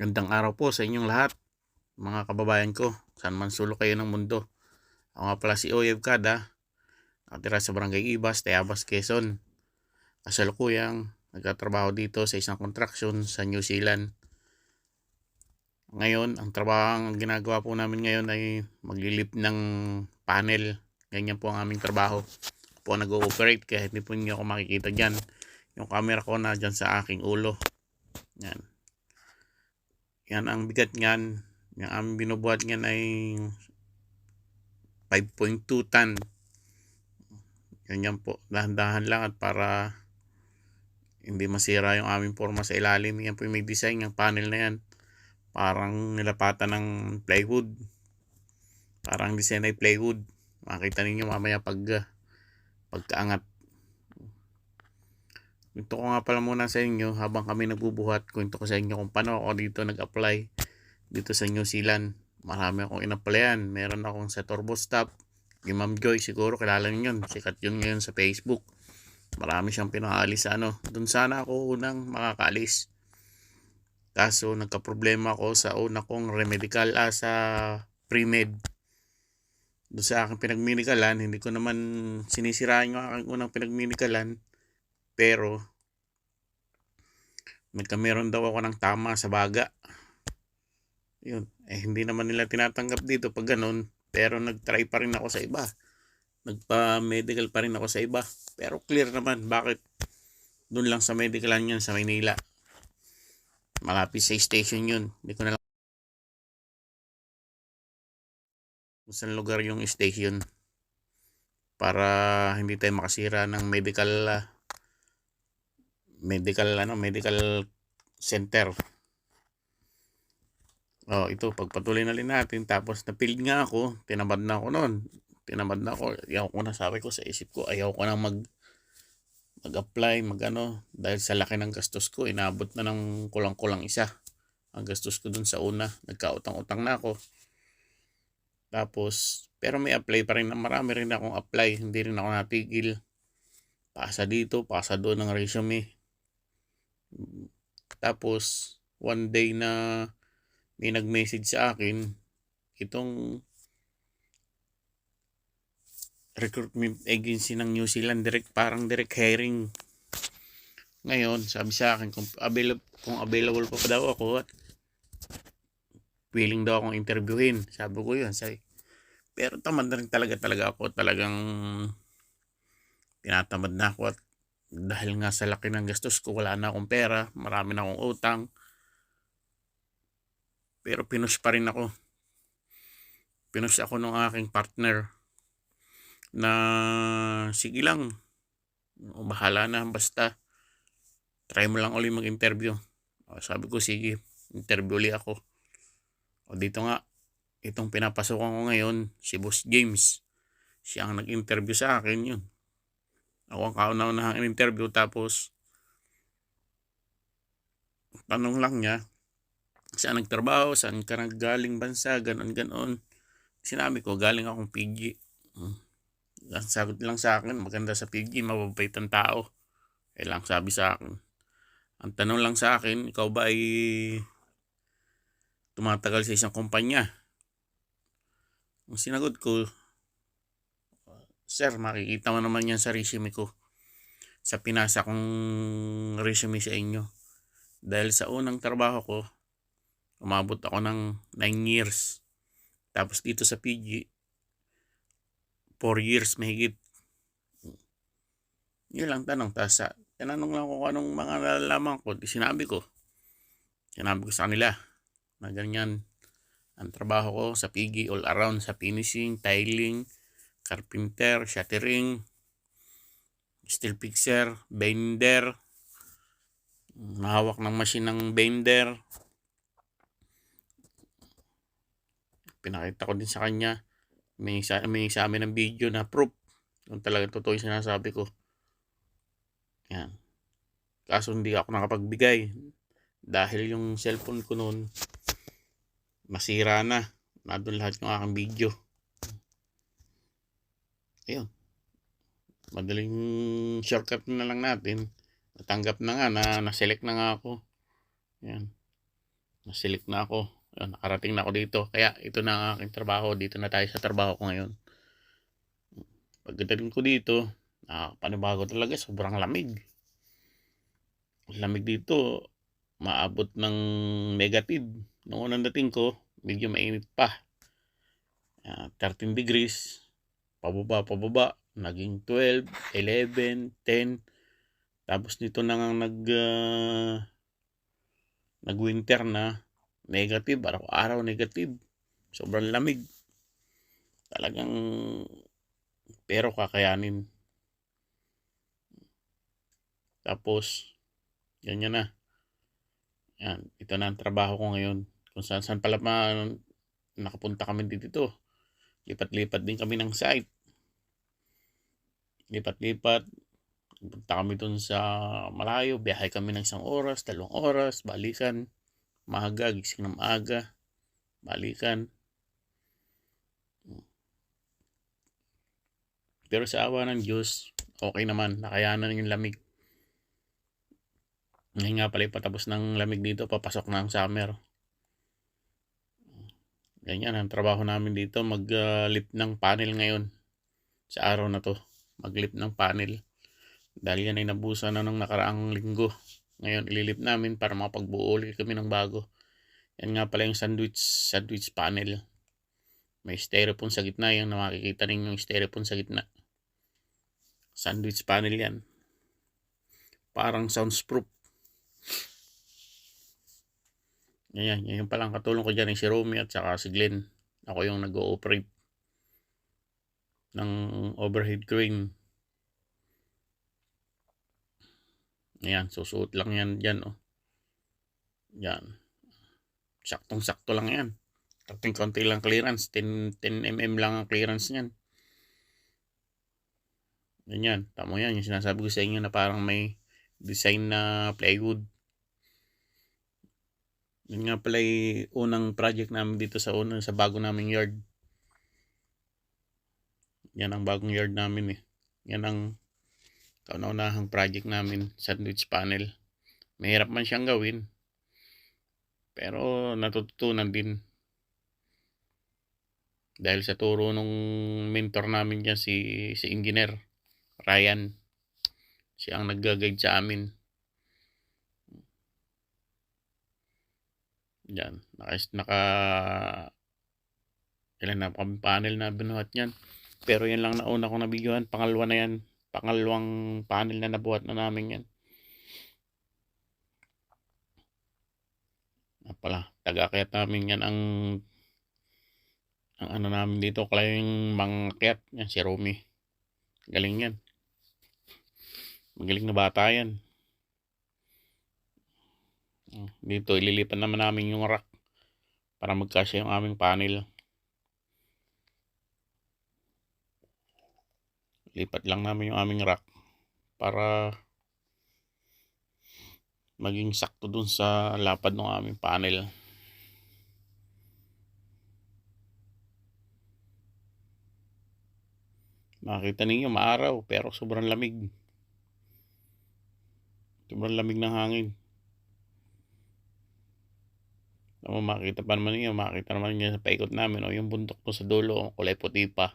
Gandang araw po sa inyong lahat, mga kababayan ko, saan man sulok kayo ng mundo. Ako nga pala si Oyev Kada, nakatira sa Barangay Ibas, Tayabas, Quezon. Kasalukuyang nagtatrabaho dito sa isang contraction sa New Zealand. Ngayon, ang trabaho ang ginagawa po namin ngayon ay maglilip ng panel. Ganyan po ang aming trabaho. Ako po nag-ooperate kaya hindi po niyo ako makikita dyan. Yung camera ko na dyan sa aking ulo. Yan. Yan ang bigat niyan. Yung aming binubuhat niyan ay 5.2 ton. Ganyan po. Dahan-dahan lang at para hindi masira yung aming forma sa ilalim. Yan po yung may design yung panel na yan. Parang nilapatan ng plywood. Parang design ay plywood. Makita ninyo mamaya pag pagkaangat. Ito ko nga pala muna sa inyo habang kami nagbubuhat. Kwento ko sa inyo kung paano ako dito nag-apply dito sa New Zealand. Marami akong in-applyan. Meron akong sa Turbo Stop. Yung Ma'am Joy siguro kilala niyo yun. Sikat yun ngayon sa Facebook. Marami siyang pinakaalis sa ano. Doon sana ako unang makakaalis. Kaso nagka-problema ako sa una kong remedical ah, sa pre-med. Doon sa aking pinagmedikalan, hindi ko naman sinisiraan yung aking unang pinagmedikalan. Pero, nagkameron daw ako ng tama sa baga. Yun. Eh, hindi naman nila tinatanggap dito pag ganun. Pero nag-try pa rin ako sa iba. Nagpa-medical pa rin ako sa iba. Pero clear naman. Bakit? Doon lang sa medicalan yun sa Maynila. Malapit sa station yun. Hindi ko na lang kung saan lugar yung station para hindi tayo makasira ng medical uh, medical ano medical center. Oh ito pagpatuloy na rin natin tapos napilid nga ako tinamad na ako noon. Tinamad na ako ayaw ko na sabi ko sa isip ko ayaw ko na mag mag-apply mag ano dahil sa laki ng gastos ko inabot na ng kulang-kulang isa. Ang gastos ko dun sa una nagkautang-utang na ako. Tapos pero may apply pa rin na marami rin akong apply hindi rin ako natigil. Pasa dito pasa doon ng resume tapos, one day na may nag-message sa akin, itong recruitment agency ng New Zealand, direct, parang direct hiring. Ngayon, sabi sa akin, kung available, kung available pa, pa daw ako at willing daw akong interviewin. Sabi ko yun. Sabi, pero tamad na rin talaga talaga ako. Talagang tinatamad na ako at dahil nga sa laki ng gastos ko, wala na akong pera, marami na akong utang. Pero pinush pa rin ako. Pinush ako ng aking partner na sige lang, bahala na, basta try mo lang uli mag-interview. O, sabi ko, sige, interview uli ako. O dito nga, itong pinapasukan ko ngayon, si Boss James. Siya ang nag-interview sa akin yun. Ako ang kauna-unahang interview tapos tanong lang niya saan nagtrabaho, saan ka naggaling bansa, ganon ganon. Sinabi ko, galing akong PG. Hmm. Ang sagot lang sa akin, maganda sa PG, mababait ang tao. Eh lang sabi sa akin. Ang tanong lang sa akin, ikaw ba ay tumatagal sa isang kumpanya? Ang sinagot ko, Sir, makikita mo naman yan sa resume ko. Sa pinasa kong resume sa inyo. Dahil sa unang trabaho ko, umabot ako ng 9 years. Tapos dito sa PG, 4 years mahigit. Yun lang tanong. Tapos tinanong lang ko kung anong mga nalalaman ko. Di sinabi ko. Sinabi ko sa kanila na ganyan ang trabaho ko sa PG all around sa finishing, tiling, carpenter, shuttering, steel fixer, bender, mahawak ng machine ng bender. Pinakita ko din sa kanya. May, sa, may sa amin ng video na proof. Kung talaga totoo yung sinasabi ko. Yan. Kaso hindi ako nakapagbigay. Dahil yung cellphone ko noon, masira na. Nandun lahat yung aking video. Ayun. Madaling shortcut na lang natin. Natanggap na nga, na, na-select na nga ako. Yan. Nasilik na ako. Ayun, nakarating na ako dito. Kaya ito na ang aking trabaho. Dito na tayo sa trabaho ko ngayon. Pagdating ko dito, ah, panibago talaga. Sobrang lamig. Lamig dito, maabot ng negative. Noong unang dating ko, medyo mainit pa. Ah, 13 degrees. Pababa, pababa. Naging 12, 11, 10. Tapos dito na nga nag ah, nag-winter na negative, araw-araw negative. Sobrang lamig. Talagang pero kakayanin. Tapos, ganyan na. Yan, ito na ang trabaho ko ngayon. Kung saan saan pala ma, nakapunta kami dito. Lipat-lipat din kami ng site. Lipat-lipat. Punta kami dun sa malayo. Biyahe kami ng isang oras, dalawang oras, balikan. Maaga, gising ng maaga. Balikan. Pero sa awa ng Diyos, okay naman. Nakayanan yung lamig. Ngayon nga pala patapos ng lamig dito, papasok na ang summer. Ganyan ang trabaho namin dito, mag-lift ng panel ngayon. Sa araw na to, mag-lift ng panel. Dahil yan ay nabusa na nung nakaraang linggo. Ngayon, ililip namin para makapagbuo ulit kami ng bago. Yan nga pala yung sandwich, sandwich panel. May styrofoam sa gitna. Yung makikita ninyo yung styrofoam sa gitna. Sandwich panel yan. Parang soundproof. Yan, yan yung palang katulong ko dyan yung si Romy at saka si Glenn. Ako yung nag-ooperate ng overhead crane. Ayan, susuot lang yan dyan, oh. Yan. Saktong-sakto lang yan. Kating konti lang clearance. 10, 10 mm lang ang clearance niyan. Ganyan. Tamo yan. Yung sinasabi ko sa inyo na parang may design na plywood. Yun nga pala unang project namin dito sa unang sa bago naming yard. Yan ang bagong yard namin eh. Yan ang kauna-unahang project namin, sandwich panel. Mahirap man siyang gawin. Pero natututunan din. Dahil sa turo nung mentor namin dyan, si, si engineer Ryan. Siya ang nag-guide sa amin. Yan. Naka, naka ilan na panel na binuhat niyan. Pero yan lang nauna kong nabigyan. Pangalawa na yan. Pangalawang panel na nabuhat na namin yan. Ah, pala, taga-akyat namin yan ang ang ano namin dito, kaya yung mangakyat, yan si Romy. Galing yan. Magaling na bata yan. Ah, Dito, ililipan naman namin yung rack para magkasya yung aming panel. Lipat lang namin yung aming rack para maging sakto dun sa lapad ng aming panel. Makita ninyo maaraw pero sobrang lamig. Sobrang lamig ng hangin. Tama, makita pa naman ninyo, makita naman ninyo sa paikot namin, o yung bundok po sa dulo, kulay puti pa.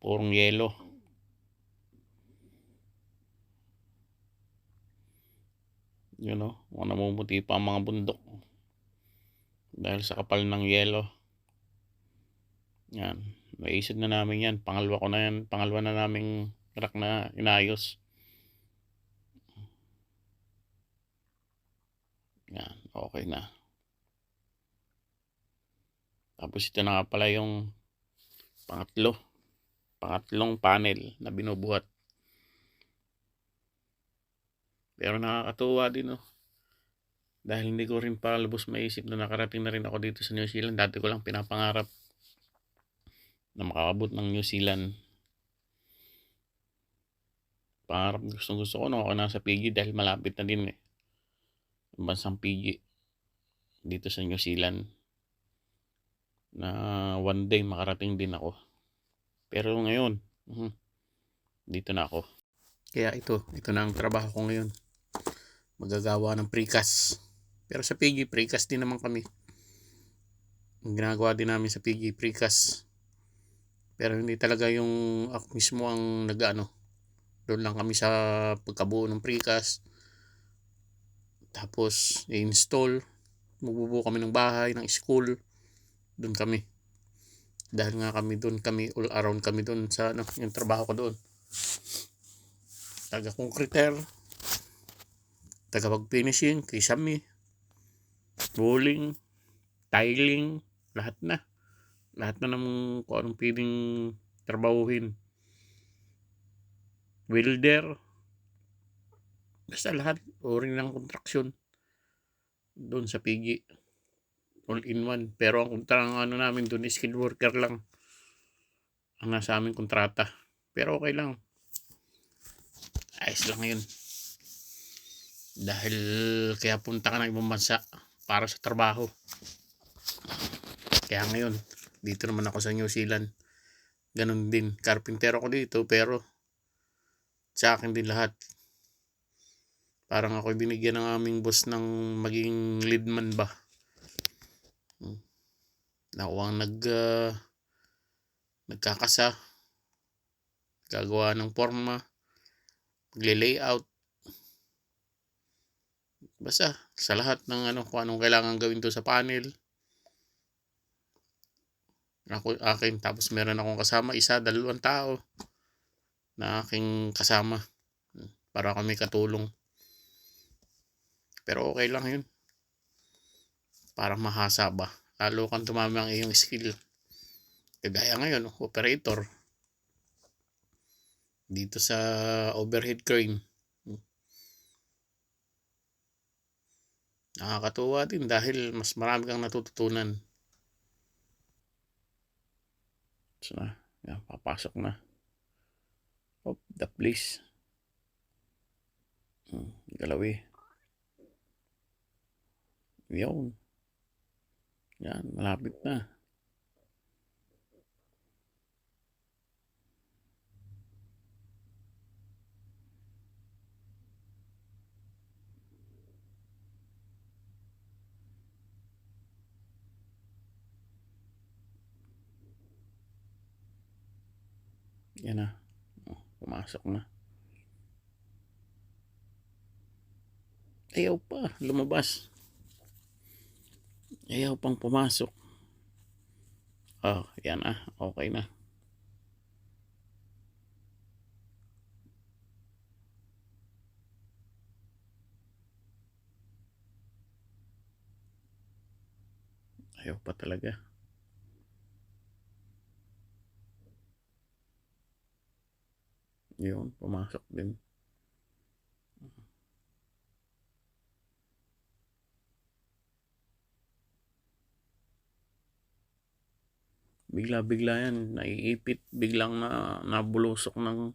Purong yelo. Yun know, mga namumuti pa ang mga bundok. Dahil sa kapal ng yelo. Yan. Naisip na namin yan. Pangalawa ko na yan. Pangalawa na naming rack na inayos. Yan. Okay na. Tapos ito na pala yung pangatlo. Pangatlong panel na binubuhat. Pero nakakatuwa din oh. Dahil hindi ko rin pa lubos maisip na nakarating na rin ako dito sa New Zealand. Dati ko lang pinapangarap na makakabot ng New Zealand. Pangarap gusto gusto ko no ako nasa PG dahil malapit na din eh. Bansang PG dito sa New Zealand na one day makarating din ako. Pero ngayon, mhm, dito na ako. Kaya ito, ito na ang trabaho ko ngayon. Magagawa ng precast. Pero sa PG precast din naman kami. Ang ginagawa din namin sa PG precast. Pero hindi talaga yung ako mismo ang nag-ano. Doon lang kami sa pagkabuo ng precast. Tapos i-install. Magbubuo kami ng bahay, ng school. Doon kami. Dahil nga kami doon kami all around kami doon sa ano, yung trabaho ko doon. Taga concreter. Taga pag-finishing kay Sami. Rolling, tiling, lahat na. Lahat na ng kung anong pwedeng trabahuhin. Welder. Basta lahat. Uri ng construction. Doon sa PG. All in one. Pero ang kontrang ano namin doon is skilled worker lang. Ang nasa aming kontrata. Pero okay lang. Ayos lang yun. Dahil kaya punta ka ng ibang bansa para sa trabaho. Kaya ngayon, dito naman ako sa New Zealand. Ganon din. Carpintero ako dito pero sa akin din lahat. Parang ako binigyan ng aming boss ng maging leadman ba. Hmm. Ako nag uh, nagkakasa. Gagawa ng forma. Magle-layout. Basta sa lahat ng ano kung anong kailangan gawin to sa panel. Ako, akin. Tapos meron akong kasama isa, dalawang tao na aking kasama para kami katulong. Pero okay lang yun. Para mahasa ba. Lalo kang tumami ang iyong skill. Kagaya ngayon, operator. Dito sa overhead crane. Nakakatuwa din dahil mas marami kang natututunan. So, yan, papasok na. Oh, the place. Hmm, galawi. Yun. Yan, malapit na. Yan na. Oh, pumasok na. Ayaw pa, lumabas. Ayaw pang pumasok. Oh, yan na. Okay na. Ayaw pa talaga. Yun, pumasok din. Bigla-bigla yan, naiipit, biglang na nabulusok ng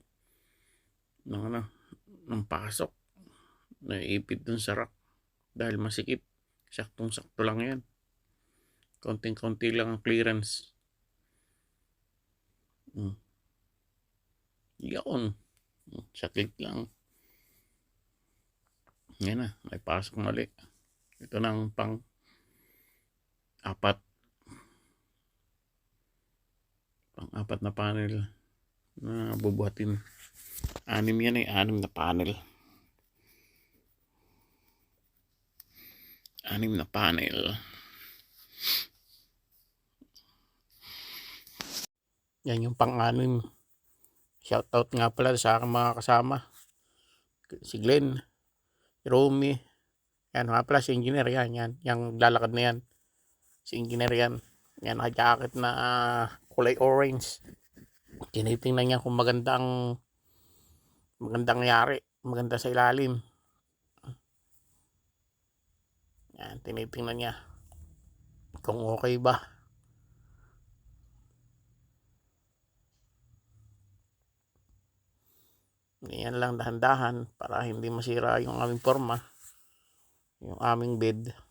ng ano, ng pasok. Naiipit dun sa rack dahil masikip. Saktong-sakto lang yan. Konting-konti lang ang clearance. Hmm. Yun. Sakit lang. Yan na, may pasok mali. Ito na ang pang apat. Pang apat na panel na bubuhatin. Anim yan eh, anim na panel. Anim na panel. Yan yung pang-anim. Shoutout nga pala sa aking mga kasama. Si Glenn, Romy. Yan nga pala si engineer yan. Yan, yung lalakad na yan. Si engineer yan. Yan, naka-jacket na uh, kulay orange. Tinitingnan niya kung magandang magandang yari. Maganda sa ilalim. Yan, tinitingnan niya kung okay ba. Ganyan lang dahan-dahan para hindi masira yung aming forma. Yung aming bed.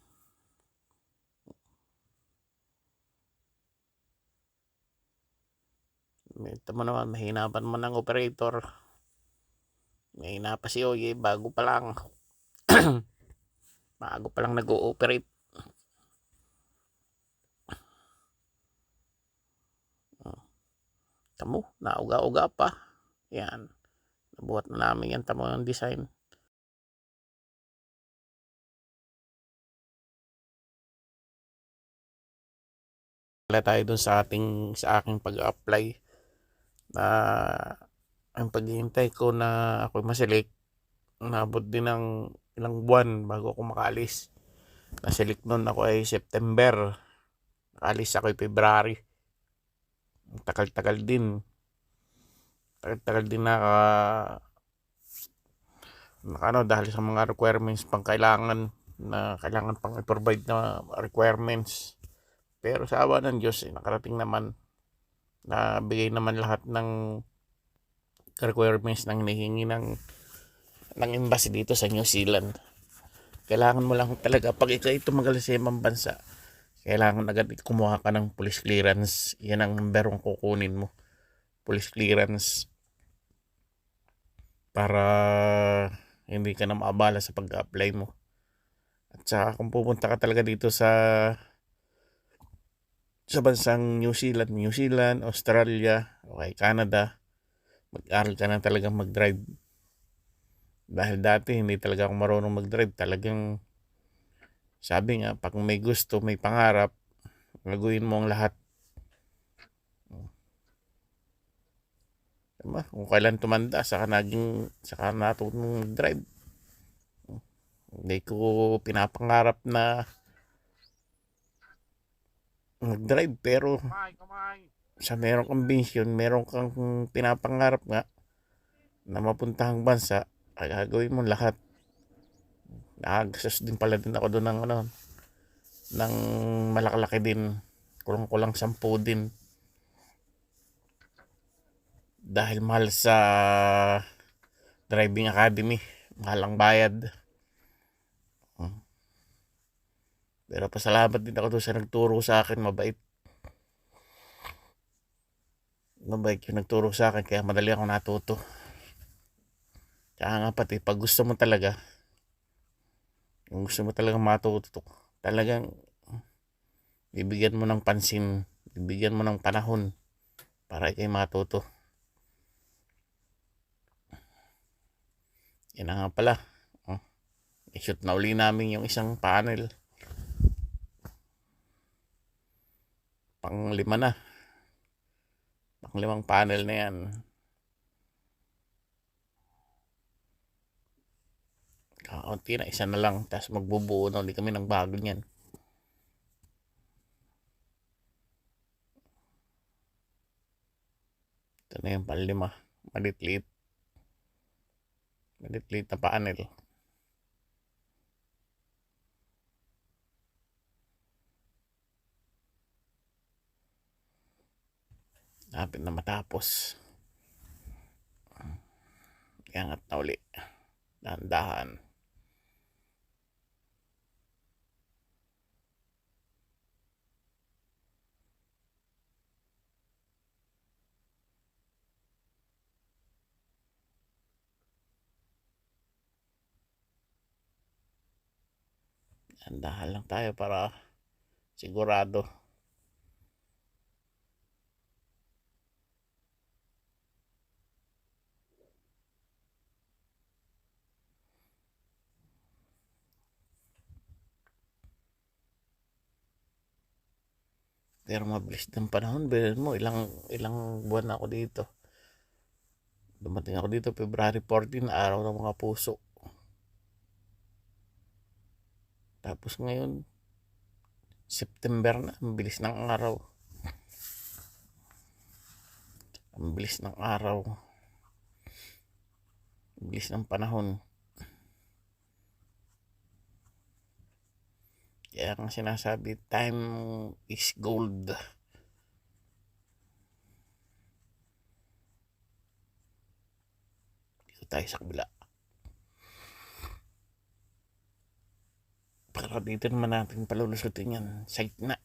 Ito mo naman, mahina pa naman ng operator. Mahina pa si Oye, bago pa lang. Bago pa lang nag-ooperate. Oh. Tamo, nauga-uga pa. Yan. Nabuhat na namin yan. Tamo yung design. Wala tayo dun sa ating sa aking pag-apply na ang paghihintay ko na ako masilik nabot din ng ilang buwan bago ako makaalis. Nasilik nun ako ay September. Nakaalis ako ay February. Ang tagal-tagal din. Tagal-tagal din naka ano dahil sa mga requirements pang kailangan na kailangan pang i-provide na requirements. Pero sa awa ng Diyos, eh, nakarating naman na bigay naman lahat ng requirements ng hinihingi ng ng embassy dito sa New Zealand. Kailangan mo lang talaga pag ikaw tumagal sa ibang bansa, kailangan agad kumuha ka ng police clearance. Yan ang numberong kukunin mo. Police clearance para hindi ka na maabala sa pag-apply mo. At saka kung pupunta ka talaga dito sa sa bansang New Zealand, New Zealand, Australia, okay, Canada, mag-aral ka na talagang mag-drive. Dahil dati hindi talaga ako marunong mag-drive. Talagang sabi nga, pag may gusto, may pangarap, gagawin mo ang lahat. Diba? Kung kailan tumanda, saka naging, saka natutong mag-drive. Hindi ko pinapangarap na mag-drive pero sa merong kang vision, meron kang pinapangarap nga na mapuntahang bansa, ay gagawin mo lahat. Nakagastos din pala din ako doon ng ano, ng malakalaki din. Kulang-kulang sampu din. Dahil mahal sa driving academy, mahal ang bayad. Pero pasalamat din ako doon sa nagturo sa akin, mabait. Mabait yung nagturo sa akin, kaya madali ako natuto. Kaya nga pati, pag gusto mo talaga, kung gusto mo talaga matuto, talagang bibigyan mo ng pansin, bibigyan mo ng panahon para ikay matuto. Yan na nga pala. Oh, i-shoot na uli namin yung isang panel. Pang lima na. Pang limang panel na yan. Kaunti na isa na lang. Tapos magbubuo na ulit kami ng bago niyan. Ito na yung panlima malitlit malitlit na panel Lapit na matapos. Iangat na uli. Dahan-dahan. Dahan-dahan lang tayo para sigurado. Pero mabilis ng panahon. Bilhin mo, ilang, ilang buwan na ako dito. Dumating ako dito, February 14, araw ng mga puso. Tapos ngayon, September na, ang bilis ng araw. Ang bilis ng araw. Ang bilis ng panahon. Kaya ang sinasabi, time is gold. Dito tayo sa kabila. Para dito naman natin palulusutin yan sa gitna.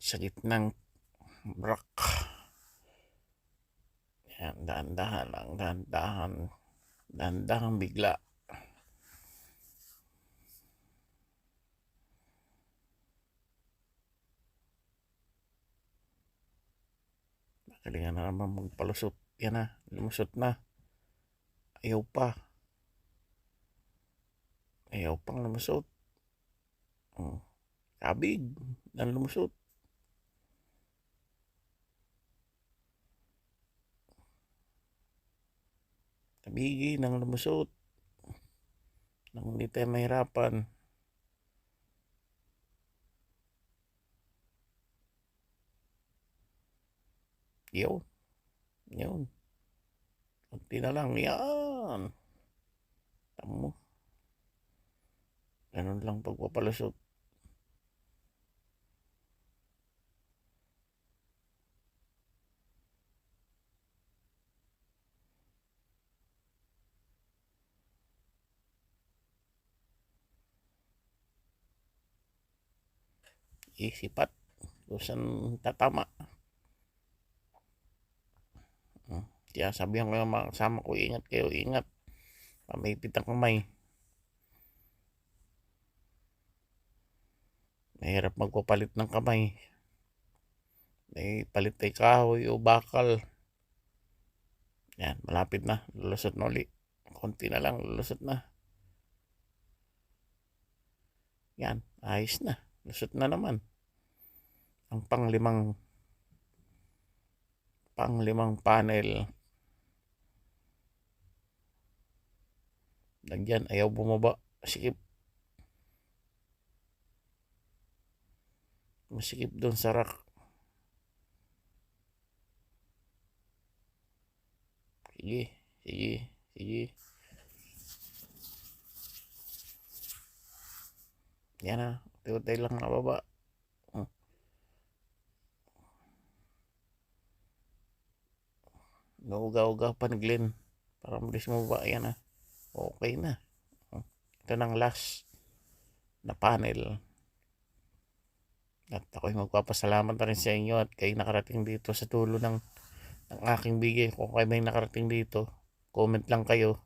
Sa gitnang rock. Yan, dahan-dahan lang, dahan-dahan. Dahan-dahan bigla. Galingan na naman magpalusot. Yan na, lumusot na. Ayaw pa. Ayaw pang lumusot. Oh. Kabig. Nang lumusot. Kabigi nang lumusot. Nang hindi tayo mahirapan. Yun. Yun. Kunti na lang. Yan. Tamo. Ganun lang pagpapalusot. Isipat. Kusan tatama. Hmm. Kaya sabihan ko yung mga kasama ko, ingat kayo, ingat. Pamipit ang kamay. Mahirap magpapalit ng kamay. May palit ay kahoy o bakal. Yan, malapit na. Lulusot na uli. Konti na lang, lulusot na. Yan, ayos na. Lusot na naman. Ang panglimang panglimang panel. Nagyan, ayaw bumaba. Sikip. Masikip doon sa rack. Sige, sige, sige. Yan na, utay lang nababa. Hmm. Nauga-uga pa ni Glenn. Para mabilis mo ba, yan na. Okay na. Ito ng last na panel. At ako'y magpapasalamat na rin sa inyo at kayo nakarating dito sa tulo ng, ng aking bigay. Kung kayo may nakarating dito, comment lang kayo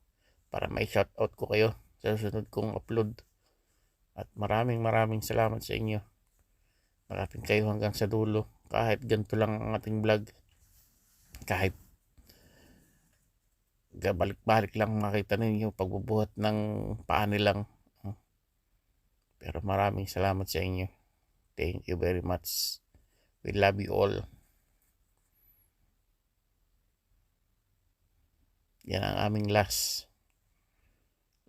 para may shoutout ko kayo sa susunod kong upload. At maraming maraming salamat sa inyo. Nakarating kayo hanggang sa dulo. Kahit ganito lang ang ating vlog. Kahit balik-balik lang makita ninyo pagbubuhat ng paani lang. Pero maraming salamat sa inyo. Thank you very much. We love you all. Yan ang aming last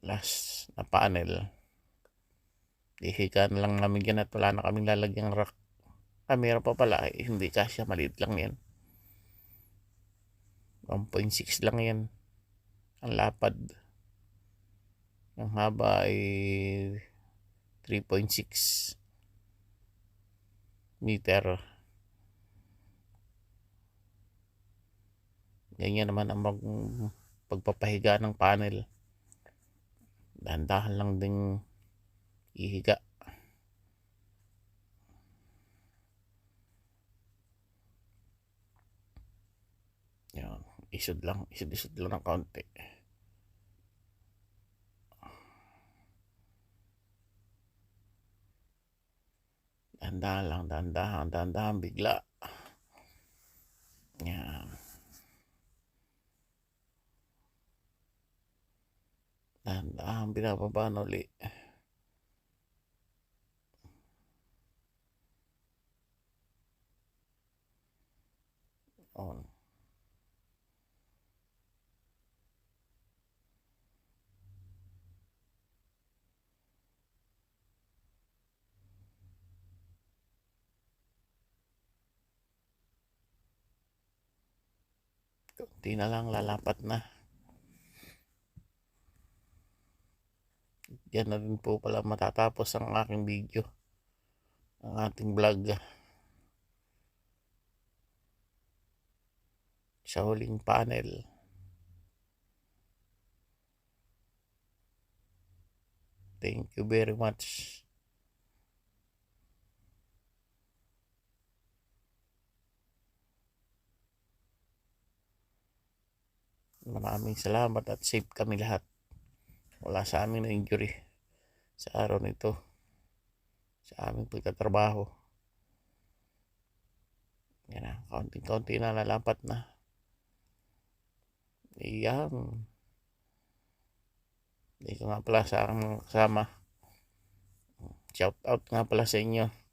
last na panel. Ihikan lang namin yan at wala na kaming lalagyan rack. Ah, pa pala. Eh, hindi kasya. Maliit lang yan. 1.6 lang yan. Ang lapad. Ang haba ay 3.6 meter. Ganyan naman ang mag, pagpapahiga ng panel. Dahan-dahan lang ding ihiga. Yan. Isod lang. Isod-isod lang ng kaunti. Dahan-dahan lang. Dahan-dahan. Bigla. Yan. Dahan-dahan. Binababa na ulit. on. Kunti na lang lalapat na. Yan na rin po pala matatapos ang aking video. Ang ating vlog. sa huling panel. Thank you very much. Maraming salamat at safe kami lahat. Wala sa amin na injury sa araw nito. Sa aming pagtatrabaho. Yan na, kaunti-kaunti na lalapat na. Iyan. Dito nga pala sa aking mga kasama. Shout out nga pala sa inyo.